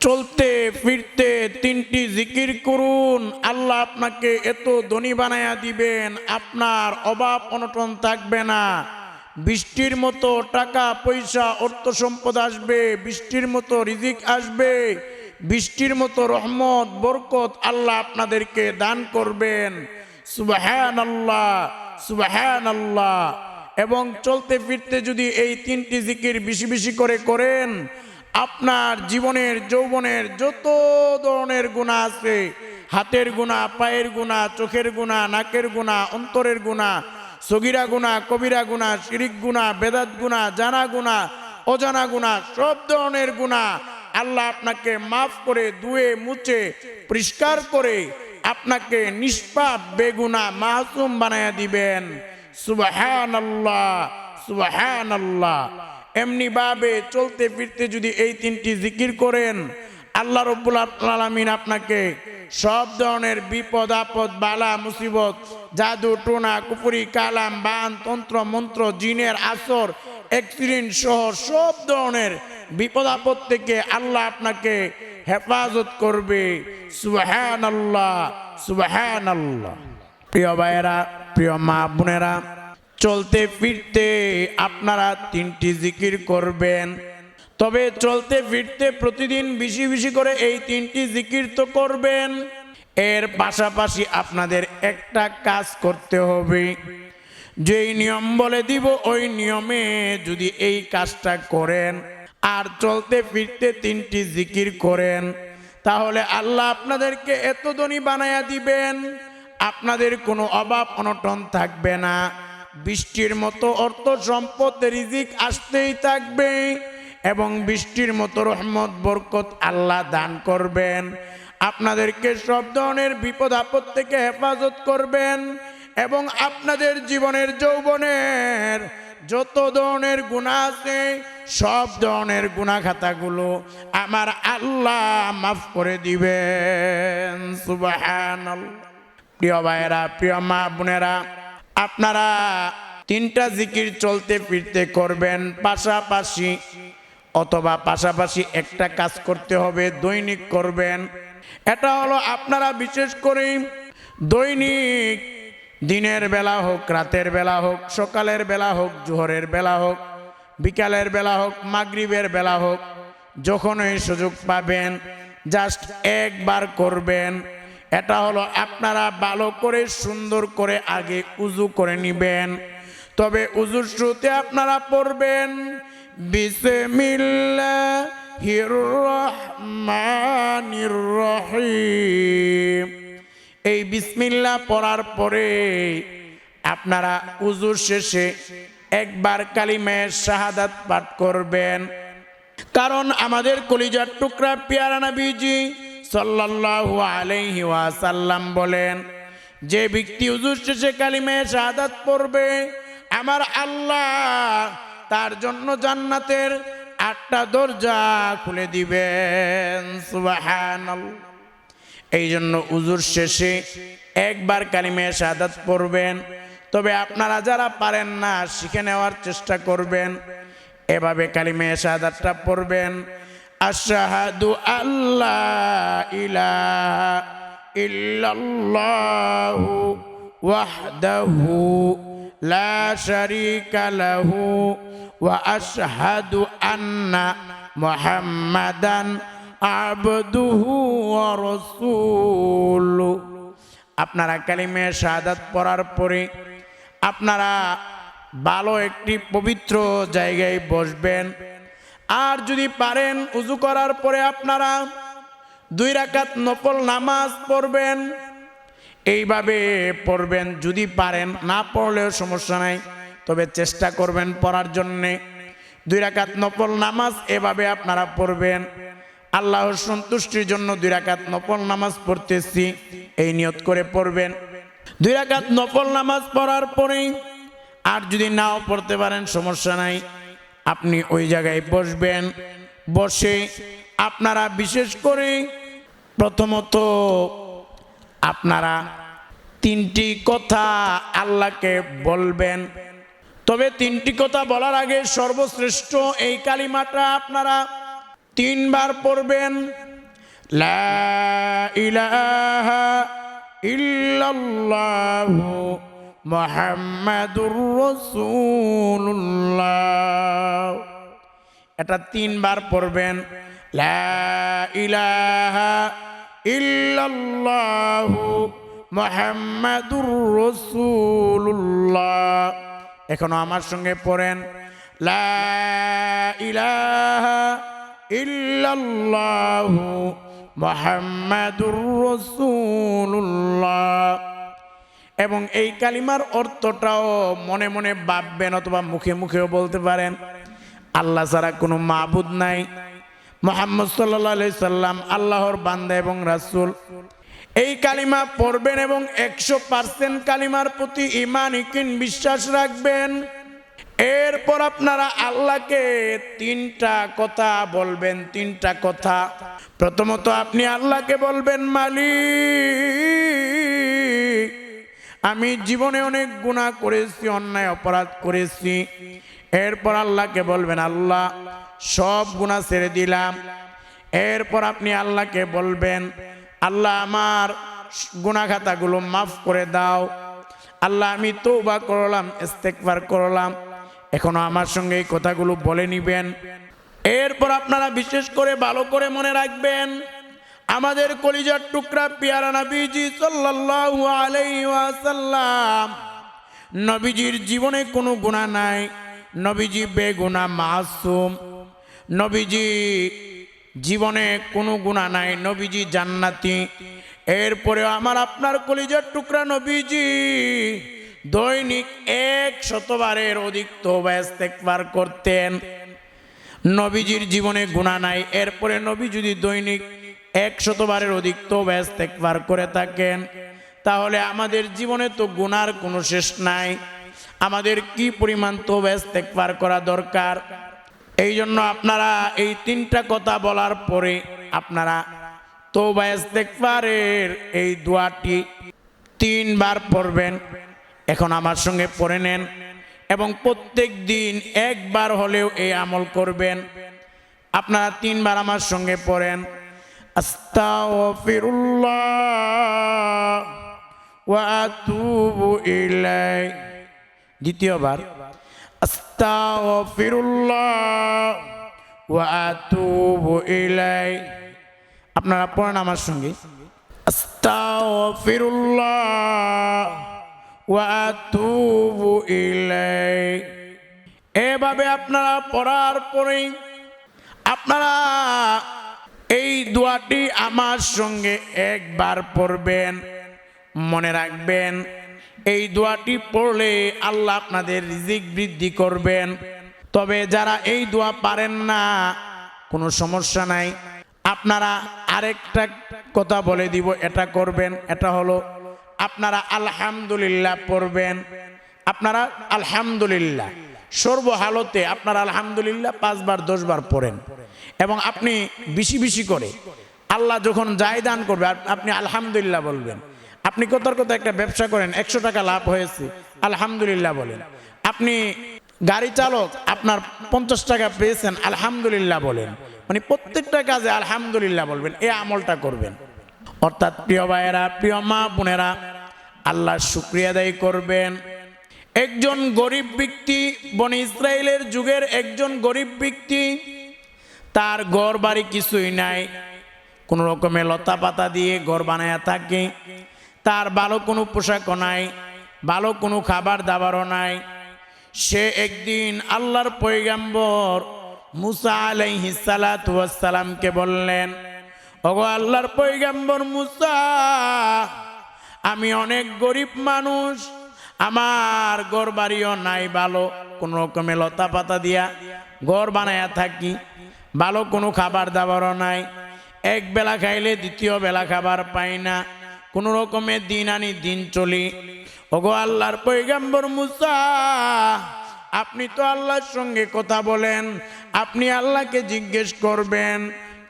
চলতে, ফিরতে তিনটি জিকির করুন। আল্লাহ আপনাকে এত ধনী বানায়া দিবেন, আপনার অভাব অনটন থাকবে না। বৃষ্টির মতো টাকা, পয়সা, অর্থ সম্পদ আসবে, বৃষ্টির মতো রিজিক আসবে, বৃষ্টির মতো রহমত, বরকত আল্লাহ আপনাদেরকে দান করবেন। সুবাহান আল্লাহ সুবাহান আল্লাহ এবং চলতে ফিরতে যদি এই তিনটি জিকির বেশি বেশি করে করেন আপনার জীবনের, যৌবনের যত ধরনের গুণা আছে, হাতের গুণা, পায়ের গুণা, চোখের গুণা, নাকের গুণা, অন্তরের গুণা, সগিরা গুণা, কবিরা গুণা, শিরিক গুণা, বেদাত গুণা, জানা গুণা, অজানা গুণা, সব ধরনের গুণা আল্লাহ আপনাকে মাফ করে, ধুয়ে, মুছে, পরিষ্কার করে আপনাকে নিষ্পাপ, বেগুনা, মাসুম বানায়া দিবেন। সুবাহান আল্লাহ সুবাহান আল্লাহ এমনি ভাবে চলতে ফিরতে যদি এই তিনটি জিকির করেন, আল্লাহ রব্বুল আলমিন আপনাকে সব ধরনের বিপদ, আপদ, বালা, মুসিবত, জাদু, টোনা, কুপুরি, কালাম, বান, তন্ত্র, মন্ত্র, জিনের আসর অ্যাক্সিডেন্ট সহ সব ধরনের বিপদ, আপদ থেকে আল্লাহ আপনাকে হেফাজত করবে। সুবাহান আল্লাহ আল্লাহ প্রিয় ভাইয়েরা, প্রিয় মা বোনেরা চলতে ফিরতে আপনারা তিনটি জিকির করবেন। তবে চলতে ফিরতে প্রতিদিন বেশি বেশি করে এই তিনটি জিকির তো করবেন। এর পাশাপাশি আপনাদের একটা কাজ করতে হবে। যেই নিয়ম বলে দিব, ওই নিয়মে যদি এই কাজটা করেন আর চলতে ফিরতে তিনটি জিকির করেন, তাহলে আল্লাহ আপনাদেরকে এত ধনী বানায়া দিবেন। আপনাদের কোনো অভাব অনটন থাকবে না। বৃষ্টির মতো অর্থ সম্পদ, রিজিক আসতেই থাকবে এবং বৃষ্টির মতো রহমত, বরকত আল্লাহ দান করবেন। আপনাদেরকে সব ধরনের বিপদ, আপদ থেকে হেফাজত করবেন এবং আপনাদের জীবনের, যৌবনের যত ধরনের গুণা আছে, সব ধরনের গুণা খাতাগুলো আমার আল্লাহ মাফ করে দিবেন। সুবাহান প্রিয় ভাইয়েরা, প্রিয় মা বোনেরা আপনারা তিনটা জিকির চলতে ফিরতে করবেন, পাশাপাশি অথবা পাশাপাশি একটা কাজ করতে হবে, দৈনিক করবেন। এটা হলো আপনারা বিশেষ করে দৈনিক দিনের বেলা হোক, রাতের বেলা হোক, সকালের বেলা হোক, জোহরের বেলা হোক, বিকালের বেলা হোক, মাগরিবের বেলা হোক, যখনই সুযোগ পাবেন জাস্ট একবার করবেন। এটা হলো আপনারা ভালো করে, সুন্দর করে আগে উজু করে নিবেন। তবে উজুর শুরুতে আপনারা পড়বেন এই বিসমিল্লা পড়ার পরে আপনারা উজুর শেষে একবার কালিমায়ের শাহাদাত পাঠ করবেন। কারণ আমাদের কলিজার টুকরা পিয়ারা নবীজি সাল্লাল্লাহু আলাইহি ওয়াসাল্লাম বলেন, যে ব্যক্তি উজুর শেষে কালিমায়ে শাহাদাত পড়বে, আমার আল্লাহ তার জন্য জান্নাতের আটটা দরজা খুলে দিবেন। সুবহানাল্লাহ। এই জন্য উজুর শেষে একবার কালিমায়ে শাহাদাত পড়বেন। তবে আপনারা যারা পারেন না, শিখে নেওয়ার চেষ্টা করবেন। এভাবে কালিমায়ে শাহাদাতটা পড়বেন। আশহাদু আল্লাহ ইলাহা ইল্লাল্লাহু ওয়াহদাহু লা শারীকা লাহু ওয়া আশহাদু আন্না মুহাম্মাদান আবদুহু ওয়া রাসূলুহু আপনারা কালিমে শাহাদাত পড়ার পরে আপনারা ভালো একটি পবিত্র জায়গায় বসবেন। আর যদি পারেন উজু করার পরে আপনারা দুই রাকাত নফল নামাজ পড়বেন। এইভাবে পড়বেন যদি পারেন, না পড়লেও সমস্যা নাই, তবে চেষ্টা করবেন পড়ার জন্যে। দুই রাকাত নফল নামাজ এভাবে আপনারা পড়বেন। আল্লাহর সন্তুষ্টির জন্য দুই রাকাত নফল নামাজ পড়তেছি, এই নিয়ত করে পড়বেন। দুই রাকাত নফল নামাজ পড়ার পরেই আর যদি নাও পড়তে পারেন, সমস্যা নাই। আপনি ওই জায়গায় বসবেন, বসে আপনারা বিশেষ করে প্রথমত আপনারা তিনটি কথা আল্লাহকে বলবেন। তবে তিনটি কথা বলার আগে সর্বশ্রেষ্ঠ এই কালিমাটা আপনারা তিনবার পড়বেন। লা ইলাহা এটা তিনবার পড়বেন। লা ইলাহা ইল্লাল্লাহু মুহাম্মাদুর রাসূলুল্লাহ। এখনও আমার সঙ্গে পড়েন ইলাহা ইল্লাল্লাহু মুহাম্মাদুর রাসূলুল্লাহ। এবং এই কালিমার অর্থটাও মনে মনে ভাববেন অথবা মুখে মুখেও বলতে পারেন, আল্লাহ ছাড়া কোনো মাবুদ নাই। মোহাম্মদ সাল্লা সাল্লাম আল্লাহর বান্দা এবং রাসূল। এই কালিমা পড়বেন এবং একশো পার্সেন্ট কালিমার প্রতি ইমান ইকিন, বিশ্বাস রাখবেন। এরপর আপনারা আল্লাহকে তিনটা কথা বলবেন, তিনটা কথা। প্রথমত আপনি আল্লাহকে বলবেন, মালিক, আমি জীবনে অনেক গুণা করেছি, অন্যায় অপরাধ করেছি। এরপর আল্লাহকে বলবেন, আল্লাহ সব গুনাহ ছেড়ে দিলাম। এরপর আপনি আল্লাহকে বলবেন, আল্লাহ আমার গুনাখাতাগুলো মাফ করে দাও। আল্লাহ আমি তৌবা করলাম ইস্তেকবার করলাম। এখনও আমার সঙ্গে এই কথাগুলো বলে নিবেন। এরপর আপনারা বিশেষ করে ভালো করে মনে রাখবেন, আমাদের কলিজার টুকরা পিয়ারা নবীজি সাল্লাল্লাহু আলাইহি ওয়াসাল্লাম, নবীজির জীবনে কোনো গুনাহ নাই। নবীজি বেগুনা মাসুম। নবীজি জীবনে কোনো গুণা নাই, নবীজি জান্নাতি। এরপরে আমার আপনার কলিজার টুকরা নবীজি দৈনিক এক শতবারের অধিক তোবা ইস্তেকবার করতেন। নবীজির জীবনে গুণা নাই, এরপরে নবী যদি দৈনিক এক শতবারের অধিক তোবা ইস্তেকবার করে থাকেন, তাহলে আমাদের জীবনে তো গুনার কোনো শেষ নাই। আমাদের কি পরিমাণ তোবা ইস্তেকবার করা দরকার? এই জন্য আপনারা এই তিনটা কথা বলার পরে আপনারা তোবা ইস্তেকবারের এই দোয়াটি তিনবার পড়বেন। এখন আমার সঙ্গে পড়ে নেন এবং প্রত্যেক দিন একবার হলেও এই আমল করবেন। আপনারা তিনবার আমার সঙ্গে পড়েন। আস্তাগফিরুল্লাহ ওয়া আতুবু ইলাই দ্বিতীয়বার। আস্তাগফিরুল্লাহ ওয়া আতুবু ইলাই আপনারা পড়েন আমার সঙ্গে। আস্তাগফিরুল্লাহ ওয়া আতুবু ইলাই এভাবে আপনারা পড়ার পরেই আপনারা এই দোয়াটি আমার সঙ্গে একবার পড়বেন, মনে রাখবেন। এই দোয়াটি পড়লে আল্লাহ আপনাদের রিজিক বৃদ্ধি করবেন। তবে যারা এই দোয়া পারেন না, কোনো সমস্যা নাই। আপনারা আরেকটা কথা বলে দিব, এটা করবেন, এটা হলো আপনারা আলহামদুলিল্লাহ পড়বেন। আপনারা আলহামদুলিল্লাহ, সর্বহালতে আপনারা আলহামদুলিল্লাহ পাঁচবার, দশবার পড়েন। এবং আপনি বেশি বেশি করে আল্লাহ যখন যাই দান করবে, আপনি আলহামদুলিল্লাহ বলবেন। আপনি কোথার কোথাও একটা ব্যবসা করেন, একশো টাকা লাভ হয়েছে। আলহামদুলিল্লাহ বলেন। আপনি গাড়ি চালক, আপনার পঞ্চাশ টাকা পেয়েছেন, আলহামদুলিল্লাহ বলেন। মানে প্রত্যেকটা কাজে আলহামদুলিল্লাহ বলবেন এই আমলটা করবেন। অর্থাৎ প্রিয় ভাইয়েরা, প্রিয় মা বোনেরা আল্লাহর শুক্রিয়া আদায় করবেন। একজন গরিব ব্যক্তি, বন ইসরায়েলের যুগের একজন গরিব ব্যক্তি, তার ঘর বাড়ি কিছুই নাই। কোনো রকমের লতা পাতা দিয়ে ঘর বানায়া থাকে। তার ভালো কোনো পোশাকও নাই, ভালো কোনো খাবার দাবারও নাই। সে একদিন আল্লাহর পৈগাম্বর মুসা আলাইহিসালামকে বললেন, ওগো আল্লাহর পৈগাম্বর মুসা, আমি অনেক গরিব মানুষ, আমার ঘর বাড়িও নাই ভালো, কোনো রকমে লতা পাতা দিয়া ঘর বানায়া থাকি, ভালো কোনো খাবার দাবারও নাই, এক বেলা খাইলে দ্বিতীয় বেলা খাবার পাই না। কোনো রকমে দিন আনি দিন চলি। ওগো আল্লাহর পৈগাম্বর মুসা, আপনি তো আল্লাহর সঙ্গে কথা বলেন, আপনি আল্লাহকে জিজ্ঞেস করবেন,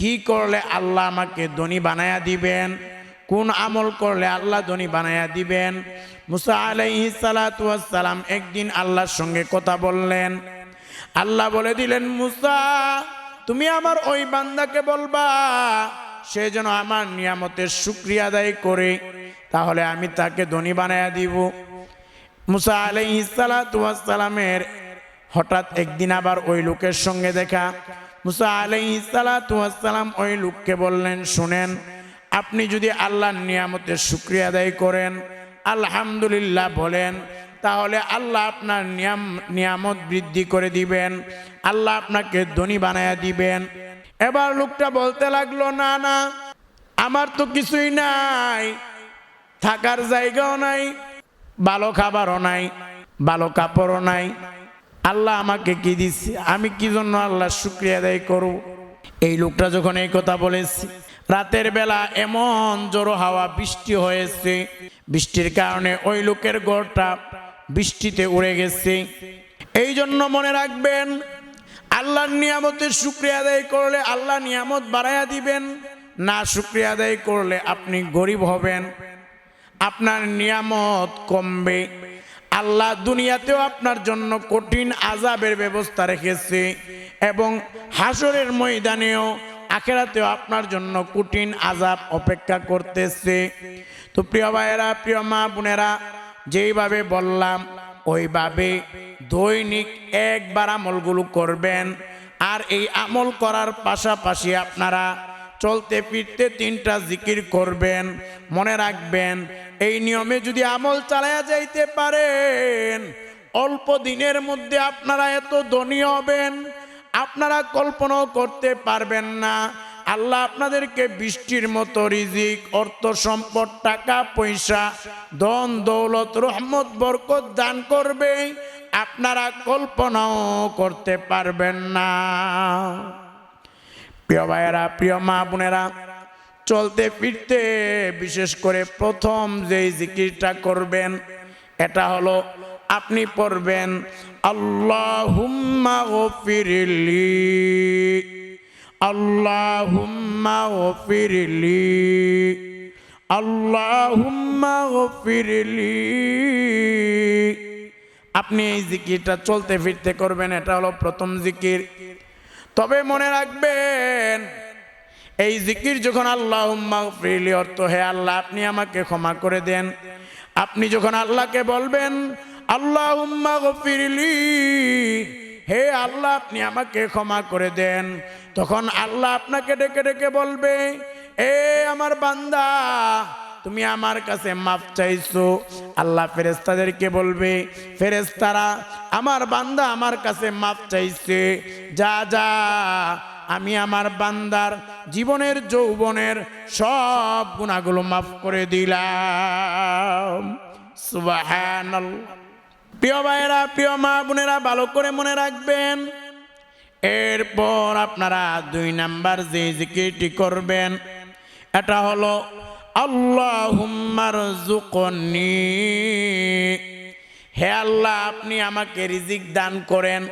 কি করলে আল্লাহ আমাকে ধনী বানায়া দিবেন? কোন আমল করলে আল্লাহ ধনী বানায়া দিবেন? মুসা আলাইহি সালাম একদিন আল্লাহর সঙ্গে কথা বললেন। আল্লাহ বলে দিলেন, মুসা, তুমি আমার ওই বান্দাকে বলবা সে যেন আমার নিয়ামতের শুক্রিয়া আদায় করে, তাহলে আমি তাকে ধনী বানায়া দিব। মুসা আলাইসালামের হঠাৎ একদিন আবার ওই লোকের সঙ্গে দেখা। মুসা আলাইসালাম ওই লোককে বললেন, শুনেন, আপনি যদি আল্লাহর নিয়ামতের শুক্রিয়া আদায় করেন, আলহামদুলিল্লাহ বলেন, তাহলে আল্লাহ আপনার নিয়াম, নিয়ামত বৃদ্ধি করে দিবেন, আল্লাহ আপনাকে ধনী বানায়া দিবেন। এবার লোকটা বলতে লাগল, না না, আমার তো কিছুই নাই, থাকার জায়গাও নাই, ভালো খাবারও নাই, ভালো কাপড়ও নাই। আল্লাহ আমাকে কি দিচ্ছে আমি কি জন্য আল্লাহ শুক্রিয়া আদায় করব? এই লোকটা যখন এই কথা বলেছি, রাতের বেলা এমন জোরো হাওয়া বৃষ্টি হয়েছে। বৃষ্টির কারণে ওই লোকের ঘরটা বৃষ্টিতে উড়ে গেছে। এই জন্য মনে রাখবেন আল্লাহর নিয়ামতের শুক্রিয়া আদায় করলে আল্লাহ নিয়ামত বাড়াইয়া দিবেন। না শুক্রিয়া আদায় করলে আপনি গরিব হবেন। আপনার নিয়ামত কমবে। আল্লাহ দুনিয়াতেও আপনার জন্য কঠিন আজাবের ব্যবস্থা রেখেছে এবং হাসরের ময়দানেও আখেরাতেও আপনার জন্য কঠিন আজাব অপেক্ষা করতেছে। তো প্রিয় ভাইয়েরা, প্রিয় মা বোনেরা, যেইভাবে বললাম ওইভাবে দৈনিক একবার আমলগুলো করবেন। আর এই আমল করার পাশাপাশি আপনারা চলতে ফিরতে তিনটা জিকির করবেন। মনে রাখবেন, এই নিয়মে যদি আমল চালায়া যাইতে পারেন, অল্প দিনের মধ্যে আপনারা এত ধনী হবেন, আপনারা কল্পনাও করতে পারবেন না। আল্লাহ আপনাদেরকে বৃষ্টির মতো রিজিক, অর্থ সম্পদ, টাকা, পয়সা, ধন, দৌলত, রহমত, বরকত দান করবে। আপনারা কল্পনাও করতে পারবেন না। প্রিয় ভাইয়েরা, প্রিয় মা বোনেরা, চলতে ফিরতে বিশেষ করে প্রথম যেই জিকিরটা করবেন, এটা হলো আপনি পড়বেন, আল্লাহুম্মা গফিরলি। আল্লাহুম্মা গফিরলি আল্লাহুম্মা গফিরলি আপনি এই জিকিরটা চলতে ফিরতে করবেন, এটা হলো প্রথম জিকির। তবে মনে রাখবেন, এই জিকির যখন আল্লাহ ফ্রিলি অর্থ হে আল্লাহ, আপনি আমাকে ক্ষমা করে দেন। আপনি যখন আল্লাহকে বলবেন আল্লাহ ফিরলি হে আল্লাহ, আপনি আমাকে ক্ষমা করে দেন। তখন আল্লাহ আপনাকে ডেকে ডেকে বলবে, এ আমার বান্দা, তুমি আমার কাছে মাফ চাইছো। আল্লাহ ফেরেস্তাদেরকে বলবে ফেরেস্তারা আমার বান্দা আমার কাছে মাফ চাইছে। যা যা, আমি আমার বান্দার জীবনের, যৌবনের সব গুণাগুলো মাফ করে দিলাম। সুবহানাল্লাহ। প্রিয় ভাইয়েরা, প্রিয় মা বোনেরা, ভালো করে মনে রাখবেন এরপর আপনারা দুই নাম্বার যে জিকিরটি করবেন, এটা হলো আল্লাহুম্মার জুকনি হে আল্লাহ, আপনি আমাকে রিজিক দান করেন।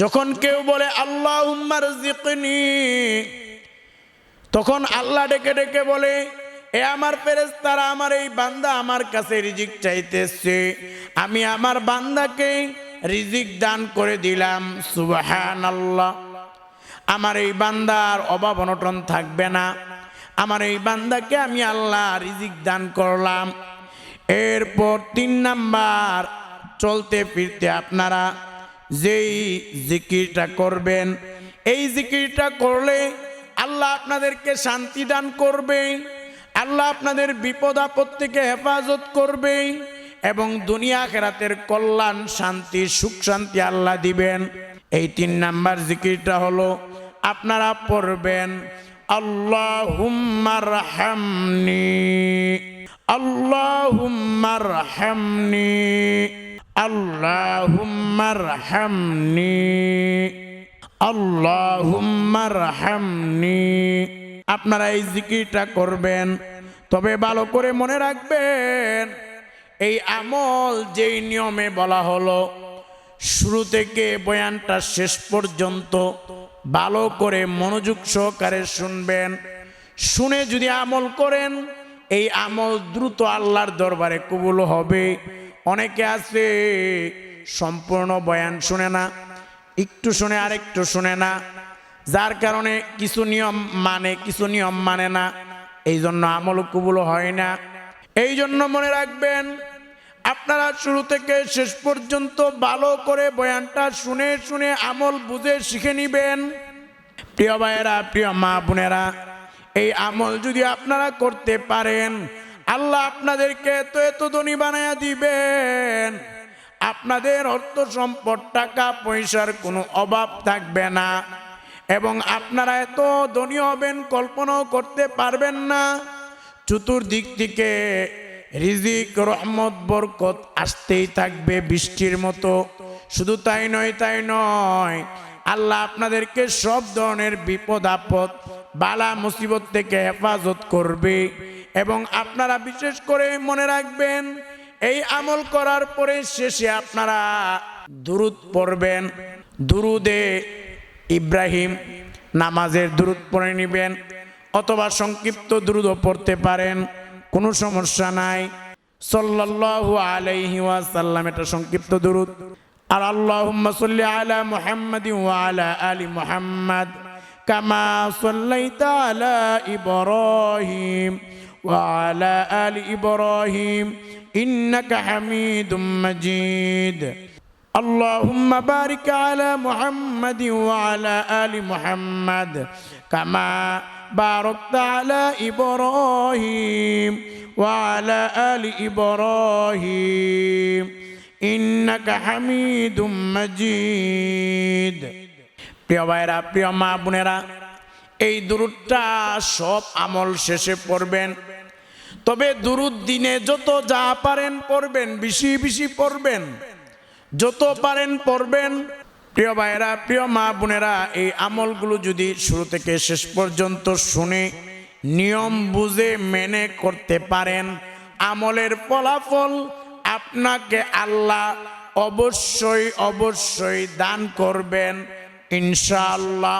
যখন কেউ বলে আল্লাহ উম্মার জিকনি তখন আল্লাহ ডেকে ডেকে বলে, এ আমার ফেরেস্তারা আমার এই বান্দা আমার কাছে রিজিক চাইতেছে। আমি আমার বান্দাকে রিজিক দান করে দিলাম সুবাহান আল্লাহ আমার এই বান্দার অভাব অনটন থাকবে না। আমার এই বান্দাকে আমি আল্লাহ রিজিক দান করলাম। এরপর তিন নাম্বার, চলতে ফিরতে আপনারা যেই জিকিরটা করবেন, এই জিকিরটা করলে আল্লাহ আপনাদেরকে শান্তি দান করবে, আল্লাহ আপনাদের বিপদ আপদ থেকে হেফাজত করবে এবং দুনিয়া খেরাতের কল্যাণ, শান্তি, সুখ, শান্তি আল্লাহ দিবেন। এই তিন নাম্বার জিকিরটা হলো, আপনারা পড়বেন আল্লাহুম্মার হামনি আল্লাহুম্মার হামনি আল্লাহুম্মার হামনি আল্লাহুম্মার হামনি আপনারা এই জিকিরটা করবেন, তবে ভালো করে মনে রাখবেন এই আমল যেই নিয়মে বলা হলো, শুরু থেকে বয়ানটা শেষ পর্যন্ত ভালো করে মনোযোগ সহকারে শুনবেন। শুনে যদি আমল করেন, এই আমল দ্রুত আল্লাহর দরবারে কবুল হবে। অনেকে আছে, সম্পূর্ণ বয়ান শুনে না, একটু শুনে আরেকটু শুনে না। যার কারণে কিছু নিয়ম মানে কিছু নিয়ম মানে না এই জন্য আমল কবুল হয় না। এই জন্য মনে রাখবেন আপনারা শুরু থেকে শেষ পর্যন্ত ভালো করে বয়ানটা শুনে শুনে আমল বুঝে শিখে নিবেন। প্রিয় ভাইয়েরা, প্রিয় মা বোনেরা, এই আমল যদি আপনারা করতে পারেন, আল্লাহ আপনাদেরকে এত এত ধনী বানায়া দিবেন। আপনাদের অর্থ সম্পদ, টাকা, পয়সার কোনো অভাব থাকবে না। এবং আপনারা এত ধনী হবেন, কল্পনাও করতে পারবেন না। চতুর্দিক থেকে রিজিক, রহমত, বরকত আসতেই থাকবে বৃষ্টির মতো। শুধু তাই নয় তাই নয়, আল্লাহ আপনাদেরকে সব ধরনের বিপদ, আপদ, বালা, মুসিবত থেকে হেফাজত করবে। এবং আপনারা বিশেষ করে মনে রাখবেন, এই আমল করার পরে শেষে আপনারা দুরুদ পড়বেন। দুরুদে ইব্রাহিম নামাজের দুরুদ পড়ে নেবেন, অথবা সংক্ষিপ্ত দ্রুত পড়তে পারেন। কোনো সমস্যা নাই সাল্লাল্লাহু আলাইহি ওয়াসাল্লাম এটা সংক্ষিপ্ত দুরুদ আর আল্লাহুম্মা সাল্লি আলা মুহাম্মাদ ওয়া আলা আলি মুহাম্মাদ কামা সাল্লাইতা আলা ইব্রাহিম ওয়া আলা আলি ইব্রাহিম ইন্নাকা হামিদুম মাজিদ اللهم بارك على محمد وعلى آل محمد كما باركت على إبراهيم وعلى آل إبراهيم إنك حميد مجيد প্রিয় ভাইরা প্রিয় মা বোনেরা এই দুরুদটা সব আমল শেষে পড়বেন তবে দুরুদ দিনে যত যা পারেন পড়বেন বেশি বেশি পড়বেন যত পারেন পড়বেন প্রিয় ভাইয়েরা, প্রিয় মা বোনেরা, এই আমলগুলো যদি শুরু থেকে শেষ পর্যন্ত শুনে নিয়ম বুঝে মেনে করতে পারেন, আমলের ফলাফল আপনাকে আল্লাহ অবশ্যই অবশ্যই দান করবেন, ইনশাআল্লাহ।